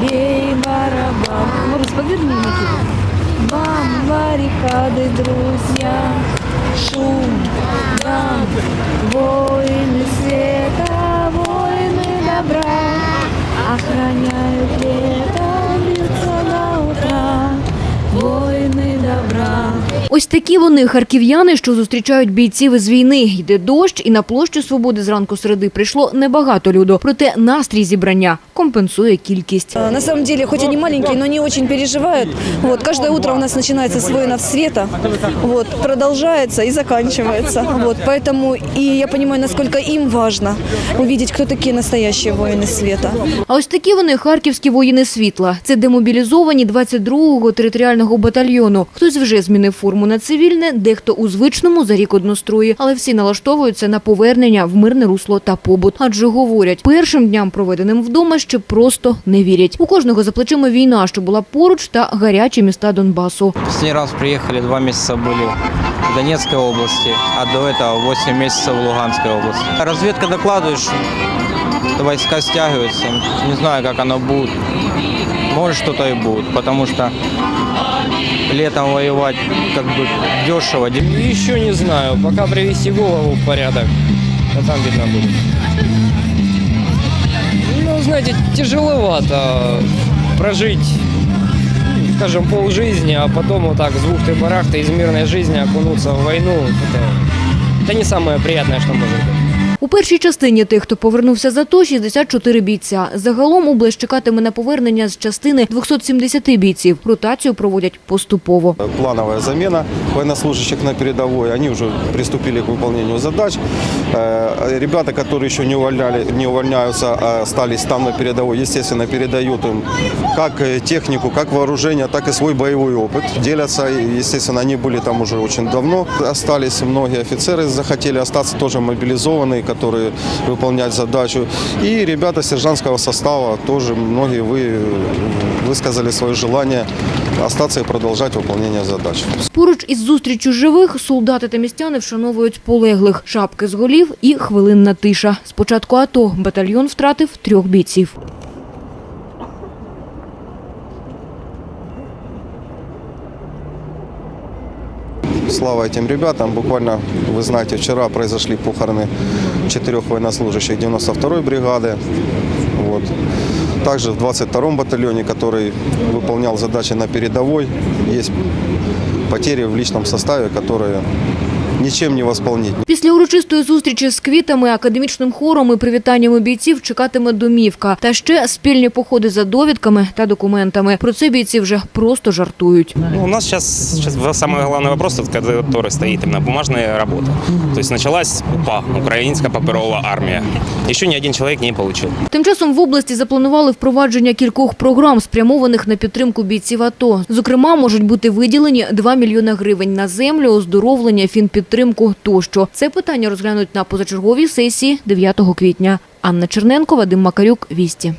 бей барабан. Мороз, поверни Никита. Вам баррикады, друзья, шум, гам, воины света, воины добра, охраняют лето, бьются на утра, воины добра. Ось такі вони харків'яни, що зустрічають бійців із війни. Йде дощ, і на площу свободи зранку середи прийшло небагато люду. Проте настрій зібрання компенсує кількість. На самом деле, хоть они маленькие, но они очень переживают. Вот, каждое утро у нас начинается с воинов света, вот, продолжается и заканчивается. Вот, поэтому и я понимаю, насколько им важно увидеть, кто такие настоящие воины света. А ось такі вони харківські воїни світла. Це демобілізовані 22-го територіального батальйону. Хтось вже змінив форму на цивільне, дехто у звичному за рік однострої, але всі налаштовуються на повернення в мирне русло та побут. Адже говорять, першим дням, проведеним вдома, ще просто не вірять. У кожного за плечима війна, що була поруч, та гарячі міста Донбасу. Последний раз приехали, два месяца были в Донецкой области, а до этого 8 месяцев в Луганской области. Разведка докладывает, что войска стягиваются. Не знаю, как оно будет. Может, что-то и будет, потому что летом воевать как бы дешево. Еще не знаю, пока привести голову в порядок, а там видно будет. Ну, знаете, тяжеловато прожить, ну, скажем, полжизни, а потом вот так с бухты-барахты из мирной жизни окунуться в войну. Это, это не самое приятное, что может быть. У першій частині тих, хто повернувся з АТО, 64 бійця. Загалом область чекатиме на повернення з частини 270 бійців. Ротацію проводять поступово. плановая замена военнослужащих на передовой. Они уже приступили к выполнению задач. Э, Ребята, которые еще не, увольняли, не увольняются, а остались там на передовой, естественно, передают им как э, технику, как вооружение, так и свой боевой опыт. Делятся, и, естественно, они были там уже очень давно. Остались многие офицеры, захотели остаться тоже мобилизованные, которые выполнять задачу. И ребята сержантского состава тоже многие вы, высказали свое желание остаться и продолжать выполнение задач. Поруч із зустрічю живих солдати та містяни вшановують полеглих. Шапки з голів і хвилинна тиша. З початку АТО батальйон втратив трьох бійців. Слава этим ребятам. Буквально, вы знаете, вчера произошли похороны четырех военнослужащих 92-й бригады. Вот. Также в 22-м батальоне, который выполнял задачи на передовой, есть потери в личном составе, которые ничем не восполнить. Після урочистої зустрічі з квітами, академічним хором і привітаннями бійців чекатиме домівка. Та ще спільні походи за довідками та документами. Про це бійці вже просто жартують. Ну, у нас сейчас, сейчас самый главный вопрос, это который стоит именно бумажная работа. То есть началась УПА, Украинская паперова армия. Еще ни один человек не получил. Тим часом в області запланували впровадження кількох програм, спрямованих на підтримку бійців АТО. Зокрема, можуть бути виділені 2 мільйони гривень на землю, оздоровлення, фінпідтримку тощо. Це питання розглянуть на позачерговій сесії 9 квітня. Анна Черненко, Вадим Макарюк, Вісті.